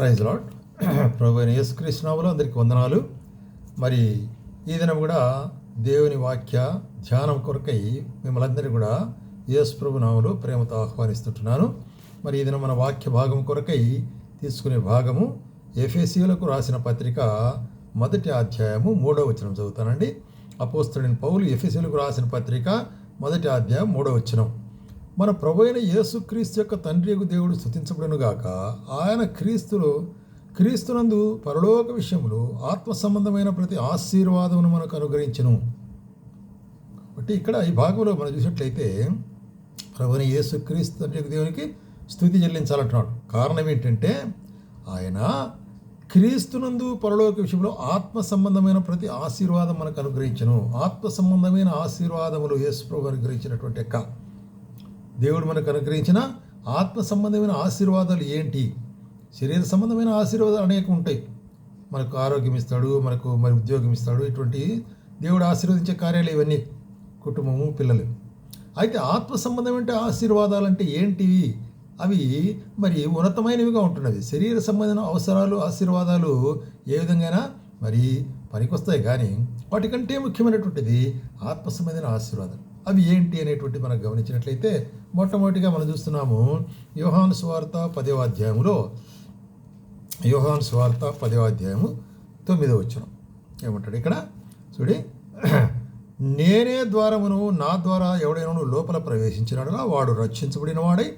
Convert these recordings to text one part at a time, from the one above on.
Praise lord ప్రభు అయిన యేసుక్రీస్తునామలో అందరికీ వందనాలు. మరి ఈ దినం కూడా దేవుని వాక్య ధ్యానం కొరకై మిమ్మల్ని అందరినీ కూడా యేసు ప్రభునాములు ప్రేమతో ఆహ్వానిస్తుంటున్నాను. మరి ఈ దినం మన వాక్య భాగం కొరకై తీసుకునే భాగము ఎఫ్ఎసీలకు రాసిన పత్రిక మొదటి అధ్యాయము మూడో వచనం చదువుతానండి. అపోస్తుడిని పౌలు ఎఫ్ఎసీలకు రాసిన పత్రిక మొదటి అధ్యాయం మూడో వచనం. మన ప్రభు అయిన యేసుక్రీస్తు యొక్క తండ్రి యొక్క దేవుడు స్థుతించబడునుగాక ఆయన క్రీస్తులో క్రీస్తునందు పరలోక విషయంలో ఆత్మ సంబంధమైన ప్రతి ఆశీర్వాదమును మనకు అనుగ్రహించను. కాబట్టి ఇక్కడ ఈ భాగంలో మనం చూసినట్లయితే ప్రభుని యేసుక్రీస్తు తండ్రి దేవునికి స్థుతి చెల్లించాలంటున్నాడు. కారణం ఏంటంటే ఆయన క్రీస్తునందు పరలోక విషయంలో ఆత్మ సంబంధమైన ప్రతి ఆశీర్వాదం మనకు అనుగ్రహించను. ఆత్మ సంబంధమైన ఆశీర్వాదములు యేసు ప్రభు అనుగ్రహించినటువంటి యొక్క దేవుడు మనకు అనుగ్రహించిన ఆత్మ సంబంధమైన ఆశీర్వాదాలు ఏంటి? శరీర సంబంధమైన ఆశీర్వాదాలు అనేక ఉంటాయి. మనకు ఆరోగ్యం ఇస్తాడు మనకు మరి ఉద్యోగం ఇస్తాడు ఇటువంటి దేవుడు ఆశీర్వదించే కార్యాలు ఇవన్నీ కుటుంబము పిల్లలు. అయితే ఆత్మ సంబంధమైన ఆశీర్వాదాలు అంటే ఏంటివి అవి మరి ఉన్నతమైనవిగా ఉంటున్నవి. శరీర సంబంధమైన అవసరాలు ఆశీర్వాదాలు ఏ విధంగా మరి పనికొస్తాయి కానీ వాటికంటే ముఖ్యమైనటువంటిది ఆత్మ సంబంధమైన ఆశీర్వాదాలు అవి ఏంటి అనేటువంటి మనం గమనించినట్లయితే మొట్టమొదటిగా మనం చూస్తున్నాము యోహాను స్వార్త పదవ అధ్యాయంలో యోహాను స్వార్త పదవ అధ్యాయము తొమ్మిదో వచ్చిన ఏమంటాడు ఇక్కడ? చూడి. నేనే ద్వారమును నా ద్వారా ఎవడైనా లోపల ప్రవేశించినాడుగా వాడు రక్షించబడిన వాడై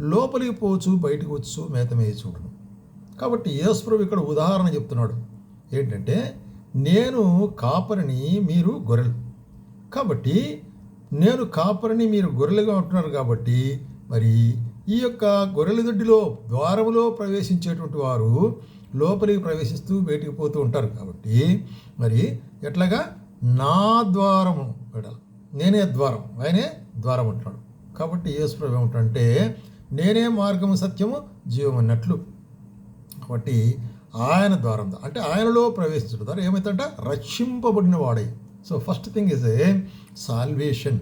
లోపలికి పోవచ్చు బయటకు వచ్చు మేత చూడను కాబట్టి యేసుప్రభు ఇక్కడ ఉదాహరణ చెప్తున్నాడు. ఏంటంటే నేను కాపరిని మీరు గొర్రెలు. కాబట్టి నేను కాపరిని మీరు గొర్రెలుగా ఉంటున్నారు కాబట్టి మరి ఈ యొక్క గొర్రెల దొడ్డిలో ద్వారములో ప్రవేశించేటువంటి వారు లోపలికి ప్రవేశిస్తూ బయటికి పోతూ ఉంటారు కాబట్టి మరి ఎట్లాగా? నా ద్వారము పెట్టాలి నేనే ద్వారం ఆయనే ద్వారం అంటున్నాడు. కాబట్టి యేసుప్రభు ఏమిటంటే నేనే మార్గము సత్యము జీవం అన్నట్లు. కాబట్టి ఆయన ద్వారం అంటే ఆయనలో ప్రవేశించడం ద్వారా ఏమవుతుందంటే రక్షింపబడిన వాడై so first thing is a salvation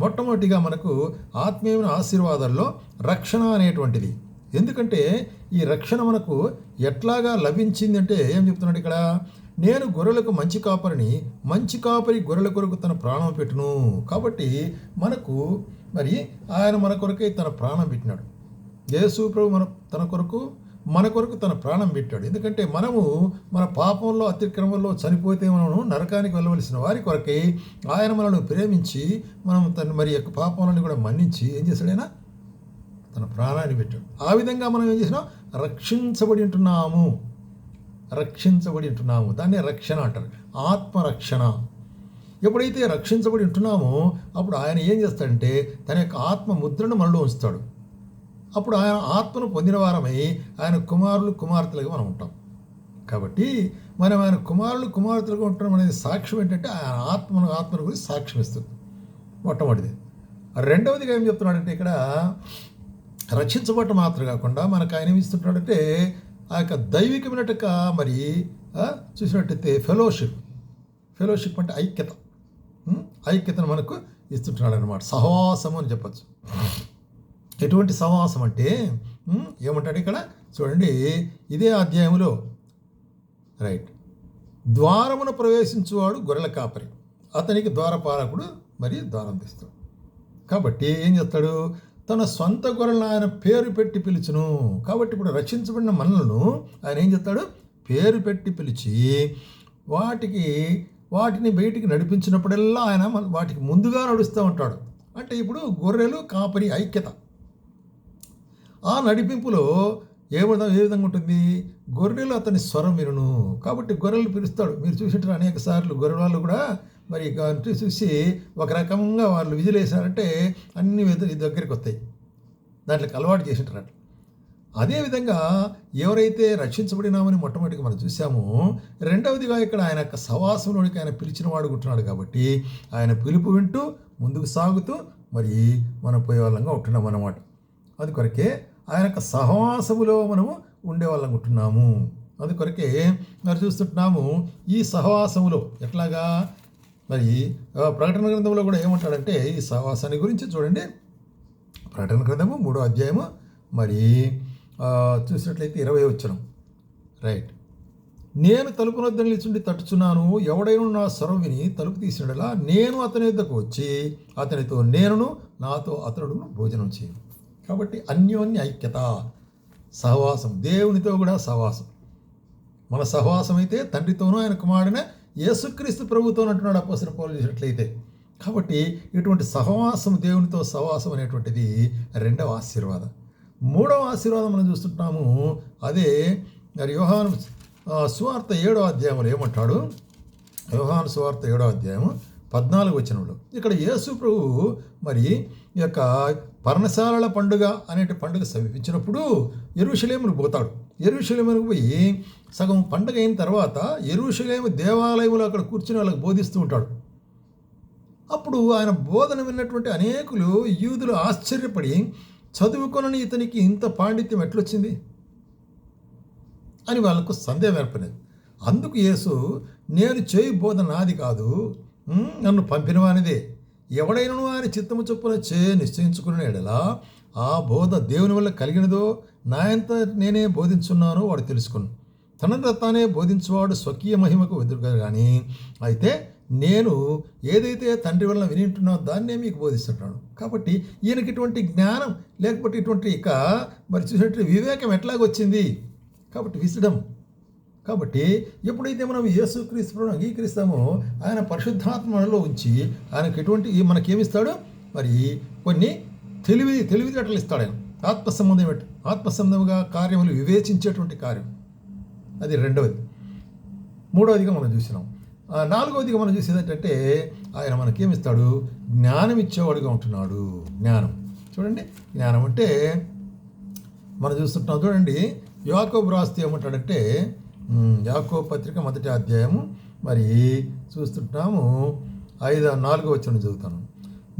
మొట్టమొదటిగా మనకు ఆత్మీయమైన ఆశీర్వాదాల్లో రక్షణ అనేటువంటిది. ఎందుకంటే ఈ రక్షణ మనకు ఎట్లాగా లభించింది అంటే ఏం చెప్తున్నాడు ఇక్కడ? నేను గొర్రెలకు మంచి కాపరిని మంచి కాపరి గొర్రెల కొరకు తన ప్రాణం పెట్టును. కాబట్టి మనకు మరి ఆయన మన కొరకే తన ప్రాణం పెట్టినాడు. యేసు ప్రభు మన తన కొరకు మన కొరకు తన ప్రాణం పెట్టాడు. ఎందుకంటే మనము మన పాపంలో అతిక్రమంలో చనిపోతే మనము నరకానికి వెళ్ళవలసిన వారి కొరకై ఆయన మనల్ని ప్రేమించి మనం తన మరి యొక్క పాపములను కూడా మన్నించి ఏం చేశాడైనా తన ప్రాణాన్ని పెట్టాడు. ఆ విధంగా మనం ఏం చేసినాం? రక్షించబడి ఉంటున్నాము. రక్షించబడి ఉంటున్నాము. దాన్ని రక్షణ అంటారు. ఆత్మరక్షణ. ఎప్పుడైతే రక్షించబడి ఉంటున్నామో అప్పుడు ఆయన ఏం చేస్తాడంటే తన యొక్క ఆత్మ ముద్రను మనలో ఉంచుతాడు. అప్పుడు ఆయన ఆత్మను పొందిన వారమై ఆయన కుమారులు కుమార్తెలుగా మనం ఉంటాం. కాబట్టి మనం ఆయన కుమారులు కుమార్తెలుగా ఉంటాం అనేది సాక్ష్యం ఏంటంటే ఆయన ఆత్మను ఆత్మను గురించి సాక్ష్యం ఇస్తుంది. మొట్టమొదటిది. రెండవదిగా ఏం చెప్తున్నాడంటే ఇక్కడ రక్షించబడటం మాత్రం కాకుండా మనకు ఆయన ఏమి ఇస్తుంటాడంటే ఆ యొక్క దైవికమైనట్టుక మరి చూసినట్టయితే ఫెలోషిప్. ఫెలోషిప్ అంటే ఐక్యత. ఐక్యతను మనకు ఇస్తుంటున్నాడు అనమాట సహవాసము అని చెప్పచ్చు. ఎటువంటి సహవాసం అంటే ఏమంటాడు ఇక్కడ? చూడండి ఇదే అధ్యాయంలో రైట్. ద్వారమున ప్రవేశించువాడు గొర్రెల కాపరి. అతనికి ద్వారపాలకుడు మరి ద్వారం తీస్తాడు కాబట్టి ఏం చేస్తాడు? తన సొంత గొర్రెలను ఆయన పేరు పెట్టి పిలుచును. కాబట్టి ఇప్పుడు రక్షించబడిన మనలను ఆయన ఏం చేస్తాడు? పేరు పెట్టి పిలిచి వాటికి వాటిని బయటికి నడిపించినప్పుడల్లా ఆయన వాటికి ముందుగా నడుస్తూ ఉంటాడు. అంటే ఇప్పుడు గొర్రెలు కాపరి ఐక్యత. ఆ నడిపింపులో ఏ విధంగా ఏ విధంగా ఉంటుంది? గొర్రెలు అతని స్వరం వినును. కాబట్టి గొర్రెలు పిలుస్తాడు. మీరు చూసినట్టు అనేక సార్లు గొర్రెల వాళ్ళు కూడా మరి చూసి ఒక రకంగా వాళ్ళు విజిలేసారంటే అన్ని వెద- దగ్గరికి వస్తాయి. దాంట్లోకి అలవాటు చేసింటారు అట్లా అదేవిధంగా ఎవరైతే రక్షించబడినామని మొట్టమొదటిగా మనం చూసామో రెండవదిగా ఇక్కడ ఆయన యొక్క సవాసంలోనికి ఆయన పిలిచిన వాడు ఉంటున్నాడు కాబట్టి ఆయన పిలుపు వింటూ ముందుకు సాగుతూ మరి మనం పోయే వాళ్ళంగా ఉంటున్నాం అన్నమాట అది కొరకే ఆయన యొక్క సహవాసములో మనము ఉండేవాళ్ళం అనుకుంటున్నాము అది కొరకే మరి చూస్తుంటున్నాము ఈ సహవాసములో ఎట్లాగా మరి ప్రకటన గ్రంథంలో కూడా ఏమంటాడంటే ఈ సహవాసాన్ని గురించి చూడండి. ప్రకటన గ్రంథము మూడో అధ్యాయము మరి చూసినట్లయితే ఇరవై వచ్చిన రైట్. నేను తలుపు వద్ద నిలిచుండి తట్టుచున్నాను ఎవడైనా నా స్వరం విని తలుపు తీసినలా నేను అతని వద్దకు వచ్చి అతనితో నేనును నాతో అతడును భోజనం చేయను. కాబట్టి అన్యోన్య ఐక్యత సహవాసం. దేవునితో కూడా సహవాసం. మన సహవాసం అయితే తండ్రితోనూ ఆయన కుమారుడినే యేసుక్రీస్తు ప్రభుతో అంటున్నాడు అపోసిన పౌలు చేసినట్లయితే. కాబట్టి ఇటువంటి సహవాసం దేవునితో సహవాసం అనేటువంటిది రెండవ ఆశీర్వాదం. మూడవ ఆశీర్వాదం మనం చూస్తుంటాము. అదే మరి యోహాను సువార్త ఏడో అధ్యాయంలో ఏమంటాడు? యోహాను సువార్త ఏడో అధ్యాయం పద్నాలుగు వచనంలో ఇక్కడ యేసు ప్రభు మరి ఈ యొక్క పర్ణశాలల పండుగ అనే పండుగ సమీపించినప్పుడు ఎరుషలేమును పోతాడు. ఎరుషలేములకు పోయి సగం పండుగ అయిన తర్వాత ఎరుషలేము దేవాలయంలో అక్కడ కూర్చుని వాళ్ళకి బోధిస్తూ ఉంటాడు. అప్పుడు ఆయన బోధన విన్నటువంటి అనేకులు యూదులు ఆశ్చర్యపడి చదువుకొనని ఇతనికి ఇంత పాండిత్యం ఎట్లొచ్చింది? అని వాళ్ళకు సందేహం ఏర్పడింది. అందుకు యేసు నేను చేయి బోధ నాది కాదు. నన్ను పంపినవానిదే. ఎవడైనను ఆయన చిత్తము చొప్పున చే నిశ్చయించుకున్న ఎడలా? ఆ బోధ దేవుని వల్ల కలిగినదో నాయంత నేనే బోధించున్నానో వాడు తెలుసుకును. తనంత తానే బోధించువాడు స్వకీయ మహిమకు ఎదురుగా కానీ అయితే నేను ఏదైతే తండ్రి వలన వినింటున్నానో దాన్నే మీకు బోధిస్తుంటాను. కాబట్టి ఈయనకి ఇటువంటి జ్ఞానం లేకపోతే ఇటువంటి ఇక మరి చూసినట్టు వివేకం ఎట్లాగొచ్చింది? కాబట్టి విసడం. కాబట్టి ఎప్పుడైతే మనం యేసుక్రీస్తు అంగీకరిస్తామో ఆయన పరిశుద్ధాత్మలో ఉంచి ఆయనకు ఎటువంటి మనకేమిస్తాడు? మరి కొన్ని తెలివి తెలివితేటలు ఇస్తాడు ఆయన. ఆత్మ సంబంధం ఆత్మ సంబంధంగా కార్యములు వివేచించేటువంటి కార్యం. అది రెండవది. మూడవదిగా మనం చూసినాం. నాలుగవదిగా మనం చూసేది ఏంటంటే ఆయన మనకేమిస్తాడు? జ్ఞానం ఇచ్చేవాడుగా ఉంటున్నాడు. జ్ఞానం. చూడండి జ్ఞానం అంటే మనం చూస్తుంటాం చూడండి యువకు రాస్తే ఏమంటాడంటే యాకో పత్రిక మొదటి అధ్యాయము మరి చూస్తుంటాము. ఐదు నాలుగో వచ్చిన చదువుతాను.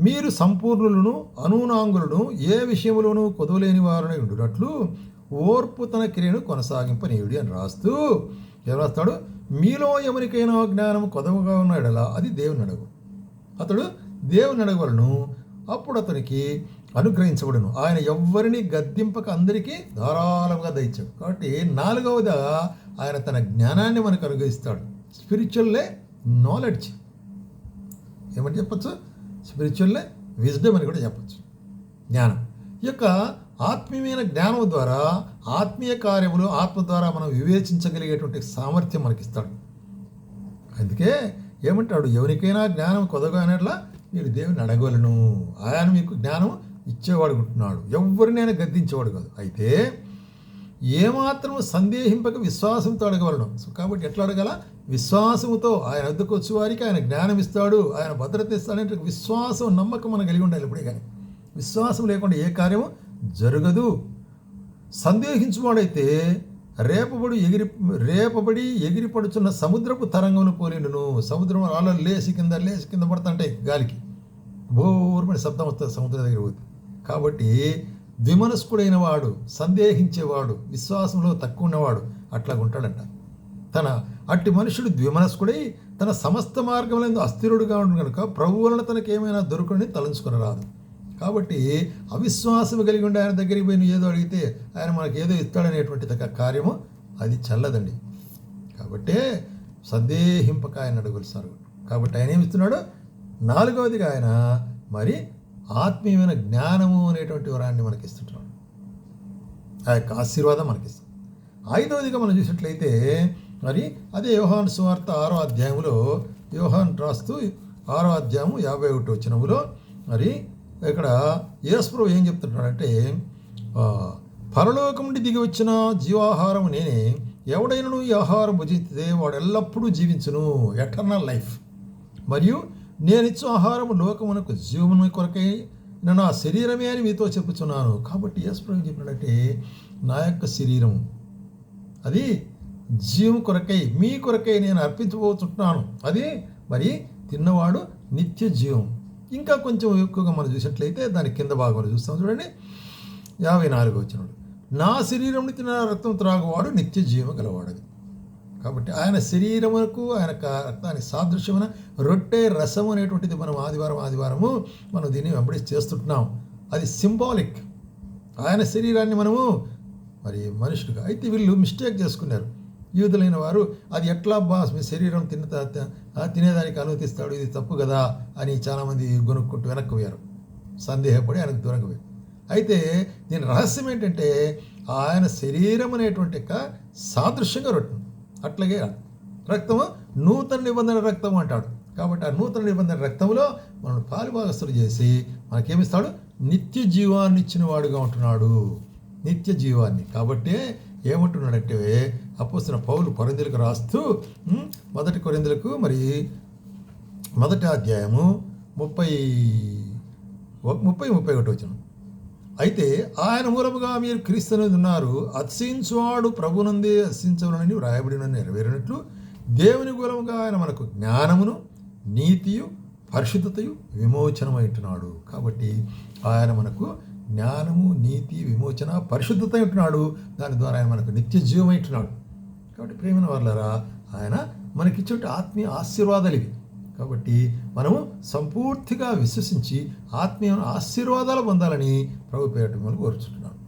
మీరు సంపూర్ణులను అనూనాంగులను ఏ విషయంలోనూ కొదవలేని వారని ఉండునట్లు ఓర్పు తన క్రియను కొనసాగింపనీయుడి అని రాస్తూ ఏం రాస్తాడు? మీలో ఎవరికైనా జ్ఞానం కొదవగా ఉన్న ఎడల అది దేవుని అడుగు. అతడు దేవుని అడగవలను అప్పుడు అతనికి అనుగ్రహించబడును. ఆయన ఎవ్వరిని గద్దింపక అందరికీ ధారాళంగా దయచాడు కాబట్టి నాలుగవదా ఆయన తన జ్ఞానాన్ని మనకు అనుగ్రహిస్తాడు. స్పిరిచువల్లే నాలెడ్జ్ ఏమని చెప్పచ్చు? స్పిరిచువల్లే విజ్డమ్ అని కూడా చెప్పచ్చు. జ్ఞానం. ఈ యొక్క ఆత్మీయమైన జ్ఞానం ద్వారా ఆత్మీయ కార్యములు ఆత్మ ద్వారా మనం వివేచించగలిగేటువంటి సామర్థ్యం మనకిస్తాడు. అందుకే ఏమంటాడు? ఎవరికైనా జ్ఞానం కొదగానట్లా మీరు దేవుని అడగలను ఆయన మీకు జ్ఞానం ఇచ్చేవాడు ఉంటున్నాడు ఎవరినైనా గద్దించేవాడు కాదు. అయితే ఏమాత్రం సందేహింపక విశ్వాసంతో అడగవలను. సో కాబట్టి ఎట్లా అడగల? విశ్వాసముతో ఆయన వద్దకు వచ్చే వారికి ఆయన జ్ఞానం ఇస్తాడు ఆయన భద్రత ఇస్తాడంటే విశ్వాసం నమ్మకం మనం కలిగి ఉండాలి ఇప్పుడే కానీ. విశ్వాసం లేకుండా ఏ కార్యము జరగదు. సందేహించువాడైతే రేపబడి ఎగిరి రేపబడి ఎగిరిపడుచున్న సముద్రపు తరంగమును పోలిండును. సముద్రం అలా లేసి కింద లేసి కింద పడుతుంటాయి గాలికి. బోర్మని శబ్దం వస్తుంది సముద్రం దగ్గర పోతుంది కాబట్టి ద్విమనస్కుడైన వాడు సందేహించేవాడు విశ్వాసంలో తక్కువ ఉన్నవాడు అట్లా ఉంటాడంట. తన అట్టి మనుషుడు ద్విమనస్కుడై తన సమస్త మార్గములందు అస్థిరుడుగా ఉండు కనుక ప్రభు వలన తనకేమైనా దొరుకుని తలంచుకుని రాదు కాబట్టి అవిశ్వాసం కలిగి ఉండి ఆయన దగ్గరికి పోయి ఏదో అడిగితే ఆయన మనకు ఏదో ఇస్తాడనేటువంటి కార్యము అది చల్లదండి. కాబట్టే సందేహింపక ఆయన అడుగులుస్తారు కాబట్టి ఆయన ఏమి ఇస్తున్నాడు? నాలుగవదిగా ఆయన మరి ఆత్మీయమైన జ్ఞానము అనేటువంటి వరాన్ని మనకి ఇస్తుంటున్నాడు ఆ యొక్క ఆశీర్వాదం మనకిస్తుంది. ఐదవదిగా మనం చూసినట్లయితే మరి అదే యోహాన్ సువార్త ఆరో అధ్యాయంలో యోహాన్ రాస్తూ ఆరో అధ్యాయము యాభై ఒకటి వచ్చినములో మరి ఇక్కడ యేసుప్రభు ఏం చెప్తున్నాడంటే పరలోకం నుండి దిగి వచ్చిన జీవాహారం నేనే ఎవడైనను ఈ ఆహారం భుజిస్తే వాడు ఎల్లప్పుడూ జీవించును. ఎటర్నల్ లైఫ్ మరియు నేనిచ్చు ఆహారము లోకమునకు జీవము కొరకై నేను నా శరీరమే అని మీతో చెప్పుచున్నాను. కాబట్టి యేసుప్రభు చెప్పినట్టే నా యొక్క శరీరం అది జీవం కొరకై మీ కొరకై నేను అర్పించబోతున్నాను అది మరి తిన్నవాడు నిత్య జీవం. ఇంకా కొంచెం ఎక్కువగా మనం చూసినట్లయితే దాని కింద భాగంలో చూస్తాం. చూడండి యాభై నాలుగు వచ్చినాడు నా శరీరం తిన్న రక్తం త్రాగువాడు నిత్య జీవం గలవాడు కాబట్టి ఆయన శరీరమునకు ఆయన క- రక్తానికి సాదృశ్యమైన రొట్టె రసం అనేటువంటిది మనం ఆదివారం ఆదివారము మనం దీన్ని వెంబడి చేస్తుంటున్నాం. అది సింబాలిక్. ఆయన శరీరాన్ని మనము మరి మనుషులుగా అయితే వీళ్ళు మిస్టేక్ చేసుకున్నారు. యూదులైన వారు అది ఎట్లా బాస్ మీ శరీరం తిన్న తినేదానికి అనుమతిస్తాడు ఇది తప్పు కదా అని చాలామంది గొనుక్కుంటూ వెనక్కి పోయారు. సందేహపడి ఆయనకు దూరంగా పోయారు. అయితే దీని రహస్యం ఏంటంటే ఆయన శరీరం అనేటువంటి యొక్క సాదృశ్యంగా రొట్టె. అట్లాగే రక్తము నూతన నిబంధన రక్తం అంటాడు. కాబట్టి ఆ నూతన నిబంధన రక్తంలో మనం పాలుభాగస్తులు చేసి మనకేమిస్తాడు? నిత్య జీవాన్ని ఇచ్చిన వాడుగా ఉంటున్నాడు. నిత్య జీవాన్ని. కాబట్టి ఏమంటున్నాడంటే అపోసిన పౌలు కొరిందులకు రాస్తూ మొదటి కొరిందులకు మరి మొదటి అధ్యాయము ముప్పై ముప్పై ముప్పై ఒకటి వచ్చిన అయితే ఆయన మూలముగా మీరు క్రీస్తునేది ఉన్నారు అత్సించువాడు ప్రభునందే అతిశించవనని వ్రాయబడిన నెరవేరినట్లు దేవుని మూలముగా ఆయన మనకు జ్ఞానమును నీతియు పరిశుద్ధతయు విమోచనమైంటున్నాడు కాబట్టి ఆయన మనకు జ్ఞానము నీతి విమోచన పరిశుద్ధత ఉంటున్నాడు దాని ద్వారా ఆయన మనకు నిత్య జీవమైంటున్నాడు కాబట్టి ప్రేమైన వాళ్ళరా ఆయన మనకిచ్చే ఆత్మీయ ఆశీర్వాదాలు ఇవి. కాబట్టి మనము సంపూర్తిగా విశ్వసించి ఆత్మీయ ఆశీర్వాదాలు పొందాలని ప్రభు పేరట మిమ్మల్ని